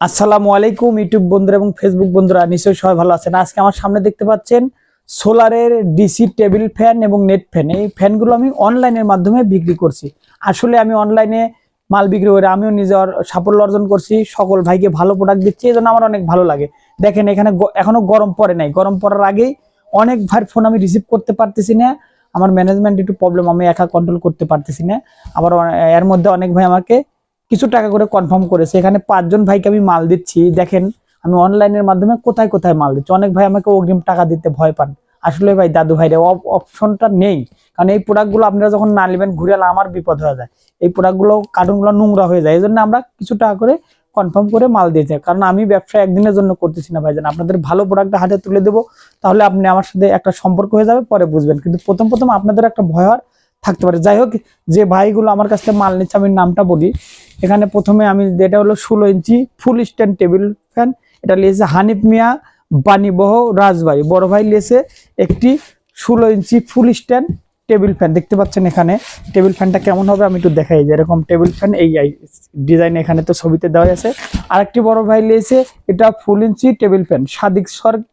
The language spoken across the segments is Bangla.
আসসালামু আলাইকুম, ইউটিউব বন্ধুরা এবং ফেসবুক বন্ধুরা, নিশ্চয়ই সবাই ভালো আছেন। আজকে আমার সামনে দেখতে পাচ্ছেন সোলারের ডিসি টেবিল ফ্যান এবং নেট ফ্যান। এই ফ্যানগুলো আমি অনলাইনের মাধ্যমে বিক্রি করছি। আসলে আমি অনলাইনে মাল বিক্রি করে আমিও নিজের সাফল্য অর্জন করছি, সকল ভাইকে ভালো প্রোডাক্ট দিচ্ছি এই জন্য আমার অনেক ভালো লাগে। দেখেন, এখানে গ- এখনও গরম পড়ে নাই। গরম পড়ার আগেই অনেক ভাইয়ের ফোন আমি রিসিভ করতে পারতেছি না। আমার ম্যানেজমেন্ট একটু প্রবলেম আমি একা কন্ট্রোল করতে পারতেছি না। আবার এর মধ্যে অনেক ভাই আমাকে কিছু টাকা করে কনফার্ম করেছে। এখানে পাঁচজন ভাইকে আমি মাল দিচ্ছি। দেখেন, আমি অনলাইনের মাধ্যমে কোথায় কোথায় মাল দিচ্ছি। অনেক ভাই আমাকে অগ্রিম টাকা দিতে ভয় পান। আসলে ভাই, দাদু ভাইরে অপশনটা নেই। কারণ এই প্রোডাক্টগুলো আপনারা যখন না নেবেন, ঘুরে আমার বিপদ হয়ে যায়। এই প্রোডাক্টগুলো কার্টুনগুলো নোংরা হয়ে যায়। এই জন্য আমরা কিছু টাকা করে কনফার্ম করে মাল দিয়েছি। কারণ আমি ব্যবসা একদিনের জন্য করতেছি না ভাইজান। আপনাদের ভালো প্রোডাক্টটা হাতে তুলে দেবো, তাহলে আপনি আমার সাথে একটা সম্পর্ক হয়ে যাবে, পরে বুঝবেন। কিন্তু প্রথম প্রথম আপনাদের একটা ভয় থাকতে পারে। যাই হোক, যে ভাইগুলো আমার কাছ থেকে মাল নিচ্ছে, আমি নামটা বলি। এখানে প্রথমে আমি যেটা হলো ষোলো inch full stand table fan এটা লিয়েছে হানিফ মিয়া বাণীবহ রাজবাড়ি। বড় ভাই লিয়েছে একটি ষোলো inch full stand table fan দেখতে পাচ্ছেন এখানে টেবিল ফ্যানটা কেমন হবে আমি একটু দেখাই। যে এরকম টেবিল ফ্যান এই ডিজাইন এখানে তো ছবিতে দেওয়া আছে। আরেকটি বড় ভাই লিয়েছে, এটা full inch table fan Sadiq সর-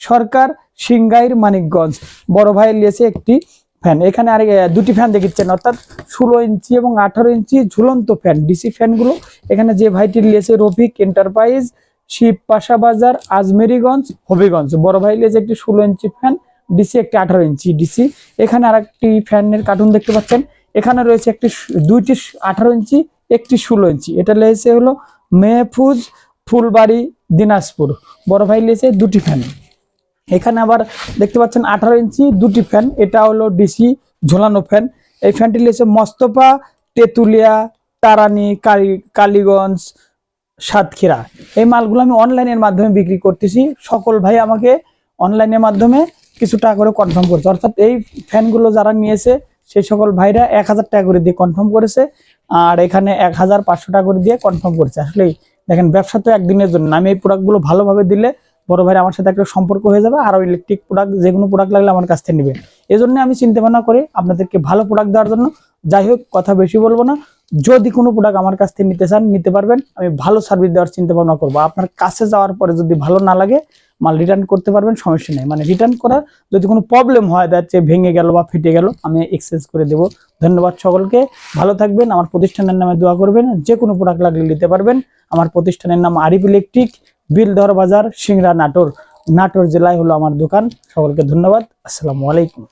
সরকার সিংগাইর মানিকগঞ্জ। বড় ভাই লিয়েছে একটি ফ্যান। এখানে আর দুটি ফ্যান দেখিচ্ছেন, অর্থাৎ ষোলো ইঞ্চি এবং আঠারো ইঞ্চি ঝুলন্ত ফ্যান, ডিসি ফ্যানগুলো। এখানে যে ভাইটি লিয়েছে রফিক এন্টারপ্রাইজ, শিব পাশা বাজার, আজমেরিগঞ্জ, হবিগঞ্জ। বড় ভাই লিয়েছে একটি ষোলো ইঞ্চি ফ্যান, ডিসি একটি আঠারো ইঞ্চি ডিসি। এখানে আর একটি ফ্যানের কার্টুন দেখতে পাচ্ছেন। এখানে রয়েছে একটি দুইটি আঠারো ইঞ্চি, একটি ষোলো ইঞ্চি। এটা লিয়েছে হলো মেহফুজ ফুলবাড়ি, দিনাজপুর। বড় ভাই লিয়েছে দুটি ফ্যান। এখানে আবার দেখতে পাচ্ছেন আঠারো ইঞ্চি দুটি ফ্যান এটা হলো ডিসি ঝোলানো ফ্যান এই ফ্যানটি লিয়েছে মস্তপা তেঁতুলিয়া, তারানি, কালী, কালীগঞ্জ, সাতক্ষীরা। এই মালগুলো আমি অনলাইনের মাধ্যমে বিক্রি করতেছি। সকল ভাই আমাকে অনলাইনের মাধ্যমে কিছু টাকা করে কনফার্ম করছে। অর্থাৎ এই ফ্যানগুলো যারা নিয়েছে সেই সকল ভাইরা এক হাজার টাকা করে দিয়ে কনফার্ম করেছে আর এখানে এক হাজার পাঁচশো টাকা করে দিয়ে কনফার্ম করছে। আসলেই দেখেন, ব্যবসা তো একদিনের জন্য। আমি এই প্রোডাক্টগুলো ভালোভাবে দিলে বড় ভাই আমার সাথে একটা সম্পর্ক হয়ে যাবে আরও ইলেকট্রিক প্রোডাক্ট যে কোনো প্রোডাক্ট লাগলে আমার কাছ থেকে নেবে। এই জন্য আমি চিন্তা ভাবনা করি আপনাদেরকে ভালো প্রোডাক্ট দেওয়ার জন্য। যাই হোক, কথা বেশি বলব না। যদি কোনো প্রোডাক্ট আমার কাছ থেকে নিতে চান, নিতে পারবেন। আমি ভালো সার্ভিস দেওয়ার চিন্তা ভাবনা করব। আপনার কাছে যাওয়ার পরে যদি ভালো না লাগে, মাল রিটার্ন করতে পারবেন, সমস্যা নেই। মানে রিটার্ন করার যদি কোনো প্রবলেম হয় যাচ্ছে ভেঙে গেল বা ফেটে গেল, আমি এক্সচেঞ্জ করে দেবো। ধন্যবাদ সকলকে। ভালো থাকবেন। আমার প্রতিষ্ঠানের নামে দোয়া করবেন। যে কোনো প্রোডাক্ট লাগলে নিতে পারবেন। আমার প্রতিষ্ঠানের নাম আরিফ ইলেকট্রিক বিলধর বাজার সিংড়া নাটোর। নাটোর জেলায় হলো আমার দোকান। সকলকে ধন্যবাদ। আসসালামু আলাইকুম।